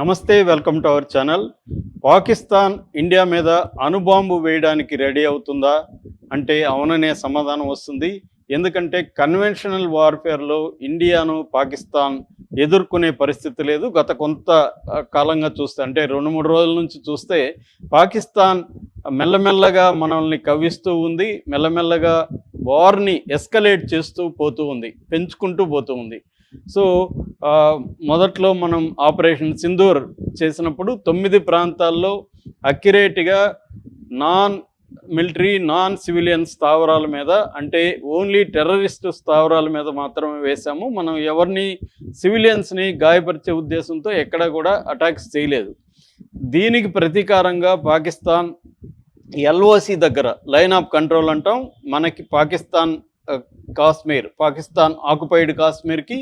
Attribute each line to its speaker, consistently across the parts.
Speaker 1: నమస్తే welcome to our channel. Pakistan India మీద అణుబాంబు వేయడానికి రెడీ అవుతుందా? అంటే అవుననే సమాధానం వస్తుంది. ఎందుకంటే కన్వెన్షనల్ వార్ఫేర్లో ఇండియాను పాకిస్తాన్ ఎదుర్కొనే పరిస్థితి లేదు. గత కొంత కాలంగా చూస్తే అంటే రెండు మూడు రోజుల నుంచి చూస్తే పాకిస్తాన్ మెల్లమెల్లగా మనల్ని కవ్విస్తూ ఉంది. మెల్లమెల్లగా వార్ని ఎస్కలేట్ చేస్తూ పోతూ ఉంది. పెంచుకుంటూ పోతూ ఉంది. సో మొదట్లో మనం ఆపరేషన్ సింధూర్ చేసినప్పుడు తొమ్మిది ప్రాంతాల్లో అక్యురేట్గా నాన్ మిలిటరీ నాన్ సివిలియన్ స్థావరాల మీద అంటే ఓన్లీ టెర్రరిస్ట్ స్థావరాల మీద మాత్రమే వేశాము. మనం ఎవరిని సివిలియన్స్ని గాయపరిచే ఉద్దేశంతో ఎక్కడ కూడా అటాక్స్ చేయలేదు. దీనికి ప్రతీకారంగా పాకిస్తాన్ ఎల్ఓసి దగ్గర లైన్ ఆఫ్ కంట్రోల్ అంటాం. మనకి పాకిస్తాన్ కాశ్మీర్ పాకిస్తాన్ ఆక్యుపైడ్ కాశ్మీర్కి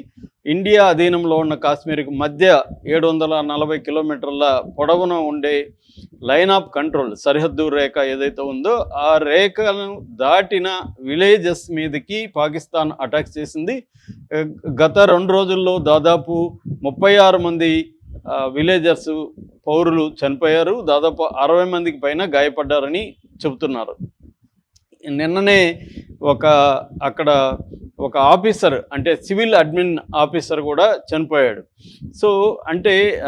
Speaker 1: ఇండియా అధీనంలో ఉన్న కాశ్మీర్కి మధ్య ఏడు వందల నలభై కిలోమీటర్ల పొడవున ఉండే లైన్ ఆఫ్ కంట్రోల్ సరిహద్దు రేఖ ఏదైతే ఉందో ఆ రేఖను దాటిన విలేజెస్ మీదకి పాకిస్తాన్ అటాక్ చేసింది. గత రెండు రోజుల్లో దాదాపు ముప్పై ఆరు మంది విలేజర్స్ పౌరులు చనిపోయారు. దాదాపు అరవై మందికి పైన గాయపడ్డారని చెబుతున్నారు. నిన్ననే ఒక అక్కడ ఒక ఆఫీసర్ అంటే సివిల్ అడ్మిన్ ఆఫీసర్ కూడా చనిపోయాడు. సో అంటే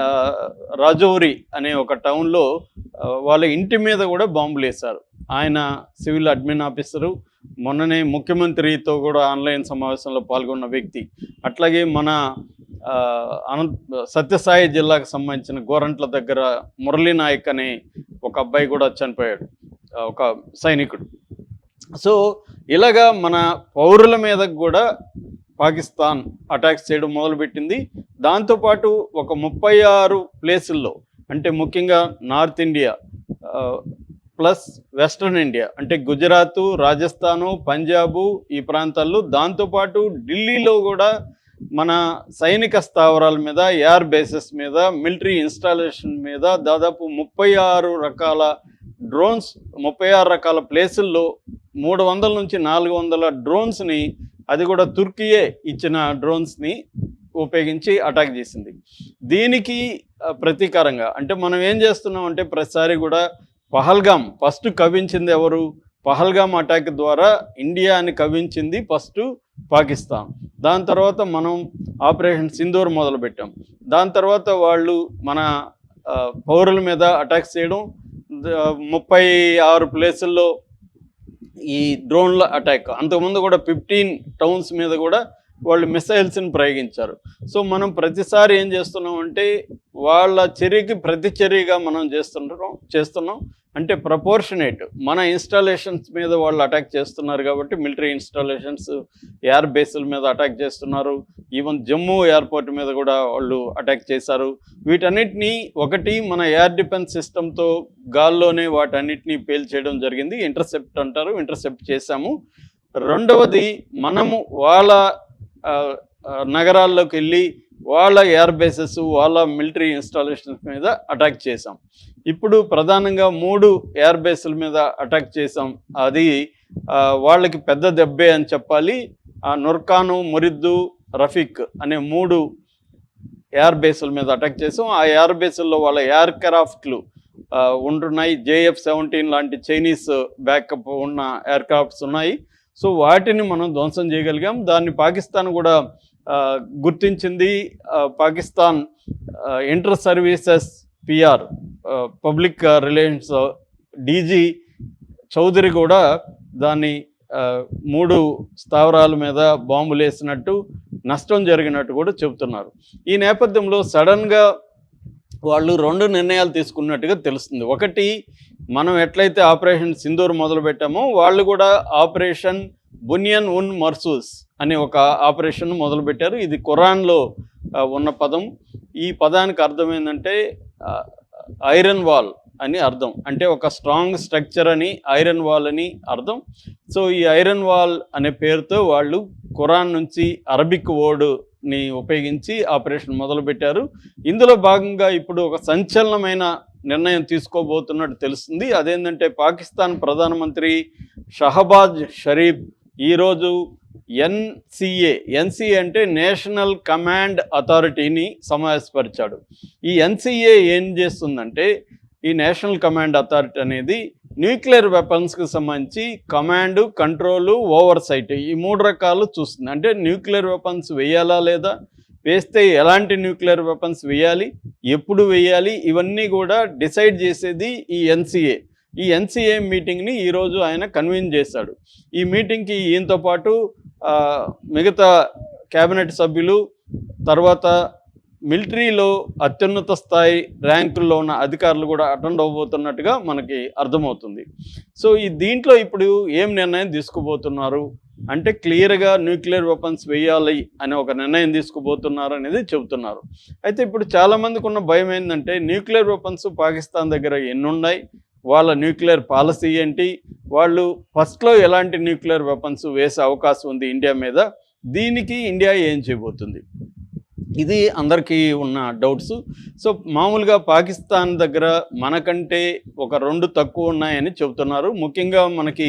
Speaker 1: రాజౌరి అనే ఒక టౌన్లో వాళ్ళ ఇంటి మీద కూడా బాంబులు వేశారు. ఆయన సివిల్ అడ్మిన్ ఆఫీసరు మొన్ననే ముఖ్యమంత్రితో కూడా ఆన్లైన్ సమావేశంలో పాల్గొన్న వ్యక్తి. అట్లాగే మన అనంత సత్యసాయి జిల్లాకు సంబంధించిన గోరంట్ల దగ్గర మురళీ నాయక్ అనే ఒక అబ్బాయి కూడా చనిపోయాడు. ఒక సైనికుడు. సో ఇలాగా మన పౌరుల మీద కూడా పాకిస్తాన్ అటాక్స్ చేయడం మొదలుపెట్టింది. దాంతోపాటు ఒక ముప్పై ఆరు ప్లేసుల్లో అంటే ముఖ్యంగా north India plus western India అంటే గుజరాత్ రాజస్థాను పంజాబు ఈ ప్రాంతాల్లో దాంతోపాటు ఢిల్లీలో కూడా మన సైనిక స్థావరాల మీద ఎయిర్ బేసెస్ మీద మిలిటరీ ఇన్స్టాలేషన్ మీద దాదాపు ముప్పై ఆరు రకాల డ్రోన్స్ ముప్పై ఆరు రకాల ప్లేసుల్లో మూడు వందల నుంచి నాలుగు వందల డ్రోన్స్ని అది కూడా తుర్కీయే ఇచ్చిన డ్రోన్స్ని ఉపయోగించి అటాక్ చేసింది. దీనికి ప్రతీకారంగా అంటే మనం ఏం చేస్తున్నాం అంటే ప్రతిసారి కూడా పహల్గామ్ ఫస్ట్ కవించింది ఎవరు? పహల్గామ్ అటాక్ ద్వారా ఇండియాని కవించింది ఫస్ట్ పాకిస్తాన్. దాని తర్వాత మనం ఆపరేషన్ సింధూర్ మొదలుపెట్టాం. దాని తర్వాత వాళ్ళు మన పౌరుల మీద అటాక్స్ చేయడం ముప్పై ఆరు ప్లేసుల్లో ఈ డ్రోన్ల అటాక్. అంతకుముందు కూడా ఫిఫ్టీన్ టౌన్స్ మీద కూడా వాళ్ళు మిసైల్స్ని ప్రయోగించారు. సో మనం ప్రతిసారి ఏం చేస్తున్నాం అంటే వాళ్ళ చర్యకి ప్రతిచర్యగా మనం చేస్తుంటాం చేస్తున్నాం. అంటే ప్రపోర్షనేట్ మన ఇన్స్టాలేషన్స్ మీద వాళ్ళు అటాక్ చేస్తున్నారు కాబట్టి మిలిటరీ ఇన్స్టాలేషన్స్ ఎయిర్ బేసుల మీద అటాక్ చేస్తున్నారు. ఈవెన్ జమ్మూ ఎయిర్పోర్ట్ మీద కూడా వాళ్ళు అటాక్ చేశారు. వీటన్నిటినీ ఒకటి మన ఎయిర్ డిఫెన్స్ సిస్టంతో గాల్లోనే వాటన్నిటినీ పేల్చేయడం జరిగింది. ఇంటర్సెప్ట్ అంటారు ఇంటర్సెప్ట్ చేశాము. రెండవది మనము వాళ్ళ నగరాల్లోకి వెళ్ళి వాళ్ళ ఎయిర్ బేసెస్ వాళ్ళ మిలిటరీ ఇన్స్టాలేషన్స్ మీద అటాక్ చేసాం ఇప్పుడు ప్రధానంగా మూడు ఎయిర్ బేసుల మీద అటాక్ చేసాం అది వాళ్ళకి పెద్ద దెబ్బే అని చెప్పాలి. ఆ నుర్కాను మురిద్దు రఫీక్ అనే మూడు ఎయిర్ బేసుల మీద అటాక్ చేసాం ఆ ఎయిర్ బేసుల్లో వాళ్ళ ఎయిర్ క్రాఫ్ట్లు ఉంటున్నాయి. జేఎఫ్ సెవెంటీన్ లాంటి చైనీస్ బ్యాకప్ ఉన్న ఎయిర్ క్రాఫ్ట్స్ ఉన్నాయి. సో వాటిని మనం ధ్వంసం చేయగలిగాం. దాన్ని పాకిస్తాన్ కూడా గుర్తించింది. Pakistan inter services PR public relations DG Chaudhary కూడా దాన్ని మూడు స్థావరాల మీద బాంబులు వేసినట్టు నష్టం జరిగినట్టు కూడా చెబుతున్నారు. ఈ నేపథ్యంలో సడన్గా వాళ్ళు రెండు నిర్ణయాలు తీసుకున్నట్టుగా తెలుస్తుంది. ఒకటి మనం ఎట్లయితే ఆపరేషన్ సింధూర్ మొదలు పెట్టామో వాళ్ళు కూడా ఆపరేషన్ బునియన్ ఉన్ మర్సూస్ అనే ఒక ఆపరేషన్ మొదలుపెట్టారు. ఇది ఖురాన్లో ఉన్న పదం. ఈ పదానికి అర్థం ఏంటంటే ఐరన్ వాల్ అని అర్థం. అంటే ఒక స్ట్రాంగ్ స్ట్రక్చర్ అని ఐరన్ వాల్ అని అర్థం. సో ఈ ఐరన్ వాల్ అనే పేరుతో వాళ్ళు ఖురాన్ నుంచి అరబిక్ ని ఉపయోగించి ఆపరేషన్ మొదలుపెట్టారు. ఇందులో భాగంగా ఇప్పుడు ఒక సంచలనమైన నిర్ణయం తీసుకోబోతున్నట్టు తెలుస్తుంది. అదేంటంటే పాకిస్తాన్ ప్రధానమంత్రి షహబాజ్ షరీఫ్ ఈరోజు ఎన్సిఏ ఎన్సిఏ అంటే నేషనల్ కమాండ్ అథారిటీని సమావేశపరిచాడు. ఈ ఎన్సిఏ ఏం చేస్తుందంటే ఈ నేషనల్ కమాండ్ అథారిటీ అనేది న్యూక్లియర్ వెపన్స్కి సంబంధించి కమాండ్ కంట్రోలు ఓవర్ సైట్ ఈ మూడు రకాలు చూస్తుంది. అంటే న్యూక్లియర్ వెపన్స్ వేయాలా లేదా? వేస్తే ఎలాంటి న్యూక్లియర్ వెపన్స్ వేయాలి? ఎప్పుడు వేయాలి? ఇవన్నీ కూడా డిసైడ్ చేసేది ఈ ఎన్సిఏ. ఈ ఎన్సిఏ మీటింగ్ని ఈరోజు ఆయన కన్వీన్ చేశాడు. ఈ మీటింగ్కి ఈయనతో పాటు మిగతా కేబినెట్ సభ్యులు తర్వాత మిలిటరీలో అత్యున్నత స్థాయి ర్యాంకుల్లో ఉన్న అధికారులు కూడా అటెండ్ అవ్వబోతున్నట్టుగా మనకి అర్థమవుతుంది. సో ఈ దీంట్లో ఇప్పుడు ఏం నిర్ణయం తీసుకుపోతున్నారు? అంటే క్లియర్గా న్యూక్లియర్ వెపన్స్ వేయాలి అనే ఒక నిర్ణయం తీసుకుపోతున్నారు అనేది చెబుతున్నారు. అయితే ఇప్పుడు చాలామందికి ఉన్న భయం ఏంటంటే న్యూక్లియర్ వెపన్స్ పాకిస్తాన్ దగ్గర ఎన్ని ఉన్నాయి వాళ్ళ న్యూక్లియర్ పాలసీ ఏంటి? వాళ్ళు ఫస్ట్లో ఎలాంటి న్యూక్లియర్ వెపన్స్ వేసే అవకాశం ఉంది ఇండియా మీద? దీనికి ఇండియా ఏం చేయబోతుంది? ఇది అందరికీ ఉన్న డౌట్స్. సో మామూలుగా పాకిస్తాన్ దగ్గర మనకంటే ఒక రెండు తక్కువ ఉన్నాయని చెబుతున్నారు. ముఖ్యంగా మనకి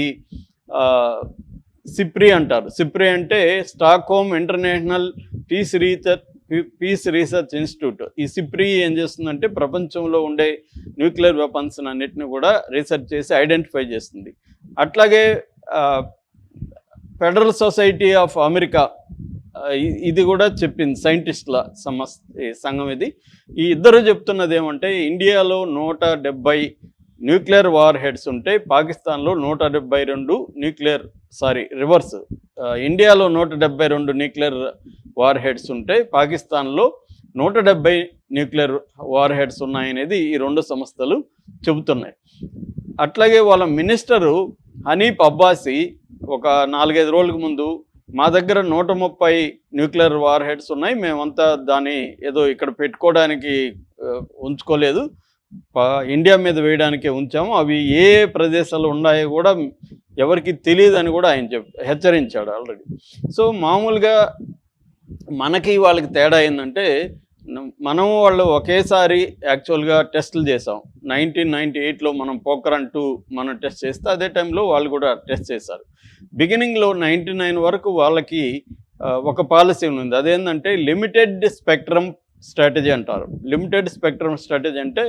Speaker 1: సిప్రి అంటారు. సిప్రి అంటే Stockholm international peace research peace research institute. ఈ సిప్రి ఏం చేస్తుందంటే ప్రపంచంలో ఉండే న్యూక్లియర్ వెపన్స్ అన్నిటిని కూడా రీసెర్చ్ చేసి ఐడెంటిఫై చేస్తుంది. అట్లాగే ఫెడరల్ సొసైటీ ఆఫ్ అమెరికా ఇది కూడా చెప్పింది సైంటిస్టుల సమస్ ఈ సంఘం ఇది. ఈ ఇద్దరు చెప్తున్నది ఏమంటే ఇండియాలో నూట డెబ్బై న్యూక్లియర్ వార్ హెడ్స్ ఉంటే పాకిస్తాన్లో నూట డెబ్బై రెండు న్యూక్లియర్ సారీ రివర్స్ ఇండియాలో నూట డెబ్బై రెండు న్యూక్లియర్ వార్ హెడ్స్ ఉంటే పాకిస్తాన్లో నూట డెబ్బై న్యూక్లియర్ వార్ హెడ్స్ ఉన్నాయనేది ఈ రెండు సంస్థలు చెబుతున్నాయి. అట్లాగే వాళ్ళ మినిస్టరు హనీఫ్ అబ్బాసి ఒక నాలుగైదు రోజులకు ముందు మా దగ్గర నూట ముప్పై న్యూక్లియర్ వార్ హెడ్స్ ఉన్నాయి. మేమంతా దాన్ని ఏదో ఇక్కడ పెట్టుకోవడానికి ఉంచుకోలేదు. ఇండియా మీద వేయడానికే ఉంచాము. అవి ఏ ప్రదేశాలు ఉన్నాయో కూడా ఎవరికి తెలియదని కూడా ఆయన చెప్ హెచ్చరించాడు ఆల్రెడీ. సో మామూలుగా మనకి వాళ్ళకి తేడా ఏంటంటే మనము మనం వాళ్ళు ఒకేసారి యాక్చువల్గా టెస్టులు చేసాం. నైన్టీన్ నైంటీ ఎయిట్లో మనం పోకరన్ టూ మనం టెస్ట్ చేస్తే అదే టైంలో వాళ్ళు కూడా టెస్ట్ చేశారు. బిగినింగ్లో నైంటీ నైన్ వరకు వాళ్ళకి ఒక పాలసీ ఉంది అదేంటంటే లిమిటెడ్ స్పెక్ట్రమ్ స్ట్రాటజీ అంటారు. లిమిటెడ్ స్పెక్ట్రమ్ స్ట్రాటజీ అంటే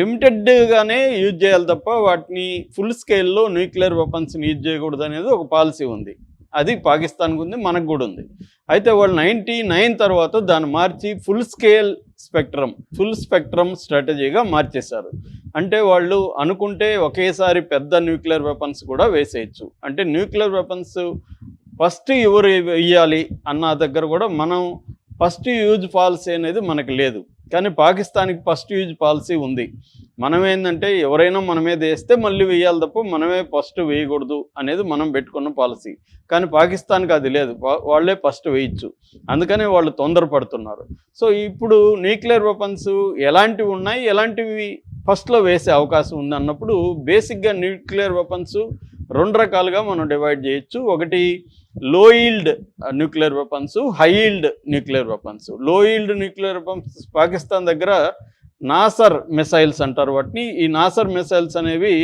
Speaker 1: లిమిటెడ్గానే యూజ్ చేయాలి తప్ప వాటిని ఫుల్ స్కేల్లో న్యూక్లియర్ వెపన్స్ని యూజ్ చేయకూడదు అనేది ఒక పాలసీ ఉంది. అది పాకిస్తాన్కి ఉంది మనకు కూడా ఉంది. అయితే వాళ్ళు నైంటీ నైన్ తర్వాత దాన్ని మార్చి full scale spectrum full spectrum స్ట్రాటజీగా మార్చేశారు. అంటే వాళ్ళు అనుకుంటే ఒకేసారి పెద్ద న్యూక్లియర్ వెపన్స్ కూడా వేసేయచ్చు. అంటే న్యూక్లియర్ వెపన్స్ ఫస్ట్ ఎవరు వెయ్యాలి అన్న దగ్గర కూడా మనం ఫస్ట్ యూజ్ పాలసీ అనేది మనకు లేదు. కానీ పాకిస్తాన్కి ఫస్ట్ యూజ్ పాలసీ ఉంది. మనం ఏంటంటే ఎవరైనా మన మీద వేస్తే మళ్ళీ వేయాలి తప్ప మనమే ఫస్ట్ వేయకూడదు అనేది మనం పెట్టుకున్న పాలసీ. కానీ పాకిస్తాన్కి అది లేదు. వాళ్ళే ఫస్ట్ వేయచ్చు. అందుకనే వాళ్ళు తొందరపడుతున్నారు. సో ఇప్పుడు న్యూక్లియర్ వెపన్స్ ఎలాంటివి ఉన్నాయి? ఎలాంటివి ఫస్ట్లో వేసే అవకాశం ఉంది అన్నప్పుడు బేసిక్గా న్యూక్లియర్ వెపన్స్ రెండు రకాలుగా మనం డివైడ్ చేయొచ్చు. ఒకటి low yield nuclear weapons high yield nuclear weapons. Low yield nuclear weapons Pakistan దగ్గర నాసర్ మిసైల్స్ అంటారు వాటిని. ఈ నాసర్ మిసైల్స్ అనేవి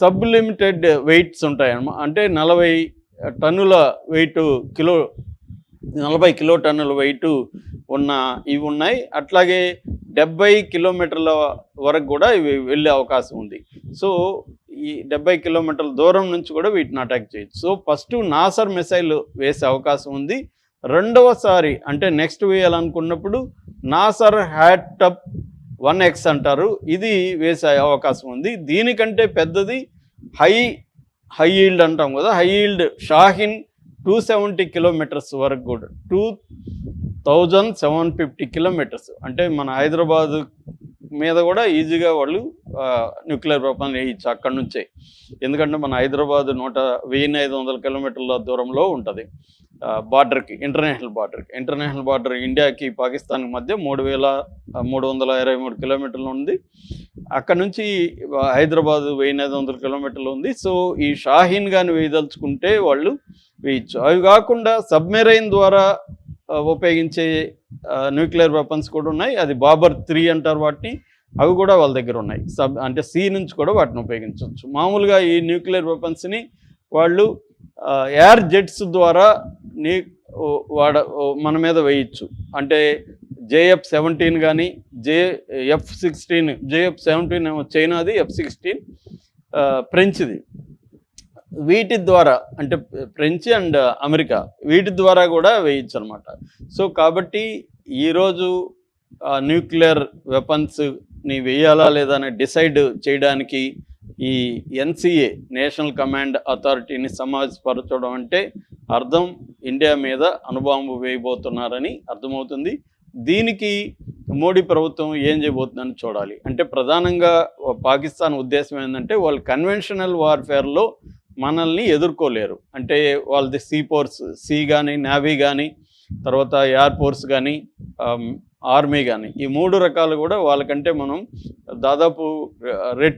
Speaker 1: సబ్ లిమిటెడ్ వెయిట్స్ ఉంటాయి అంటే నలభై టన్నుల వెయిట్ కిలో నలభై కిలో టన్నుల వెయిట్ ఉన్న ఇవి ఉన్నాయి. అట్లాగే డెబ్బై కిలోమీటర్ల వరకు కూడా ఇవి వెళ్ళే అవకాశం ఉంది. సో ఈ డెబ్బై కిలోమీటర్ల దూరం నుంచి కూడా వీటిని అటాక్ చేయొచ్చు. సో ఫస్ట్ నాసర్ మిసైల్ వేసే అవకాశం ఉంది. రెండవసారి అంటే నెక్స్ట్ వేయాలనుకున్నప్పుడు నాసర్ హ్యాటప్ వన్ ఎక్స్ అంటారు. ఇది వేసే అవకాశం ఉంది. దీనికంటే పెద్దది హై హై ఈల్డ్ అంటాం కదా. High yield Shaheen two seventy kilometres వరకు కూడా two thousand seven fifty kilometres. అంటే మన హైదరాబాద్ మీద కూడా ఈజీగా వాళ్ళు న్యూక్లియర్ వెపన్ వేయచ్చు అక్కడి నుంచే. ఎందుకంటే మన హైదరాబాద్ నూట వెయ్యి ఐదు వందల కిలోమీటర్ల దూరంలో ఉంటుంది. బార్డర్కి ఇంటర్నేషనల్ బార్డర్కి. ఇంటర్నేషనల్ బార్డర్ ఇండియాకి పాకిస్తాన్కి మధ్య మూడు వేల మూడు వందల ఇరవై మూడు కిలోమీటర్లు ఉంది. అక్కడ నుంచి హైదరాబాద్ వెయ్యి ఐదు వందల కిలోమీటర్లు ఉంది. సో ఈ షాహీన్ కానీ వేయదలుచుకుంటే వాళ్ళు వేయచ్చు. అవి కాకుండా సబ్మెరైన్ ద్వారా ఉపయోగించే న్యూక్లియర్ వెపన్స్ కూడా ఉన్నాయి. అది బాబర్ త్రీ అంటారు వాటిని. అవి కూడా వాళ్ళ దగ్గర ఉన్నాయి. సబ్ అంటే సీ నుంచి కూడా వాటిని ఉపయోగించవచ్చు మామూలుగా ఈ న్యూక్లియర్ వెపన్స్ని వాళ్ళు ఎయిర్ జెట్స్ ద్వారా నీ ఓ, వాడ మన మీద వేయచ్చు. అంటే జేఎఫ్ సెవెంటీన్ కానీ J F sixteen JF seventeen చైనాది F sixteen ఫ్రెంచ్ది. వీటి ద్వారా అంటే ఫ్రెంచ్ అండ్ అమెరికా వీటి ద్వారా కూడా వేయచ్చు అనమాట సో కాబట్టి ఈరోజు న్యూక్లియర్ వెపన్స్ నీ వేయాలా లేదా అని డిసైడ్ చేయడానికి ఈ ఎన్సిఏ నేషనల్ కమాండ్ అథారిటీని సమావేశపరచడం అంటే అర్థం ఇండియా మీద అనుబాంబు వేయబోతున్నారని అర్థమవుతుంది. దీనికి మోడీ ప్రభుత్వం ఏం చేయబోతుందని చూడాలి. అంటే ప్రధానంగా పాకిస్తాన్ ఉద్దేశం ఏంటంటే వాళ్ళు కన్వెన్షనల్ వార్ఫేర్లో మనల్ని ఎదుర్కోలేరు. అంటే వాళ్ళది సీ ఫోర్స్ సీ కానీ నావీ కానీ తర్వాత ఎయిర్ ఫోర్స్ కానీ ఆర్మీ కానీ ఈ మూడు రకాలు కూడా వాళ్ళకంటే మనం దాదాపు రెట్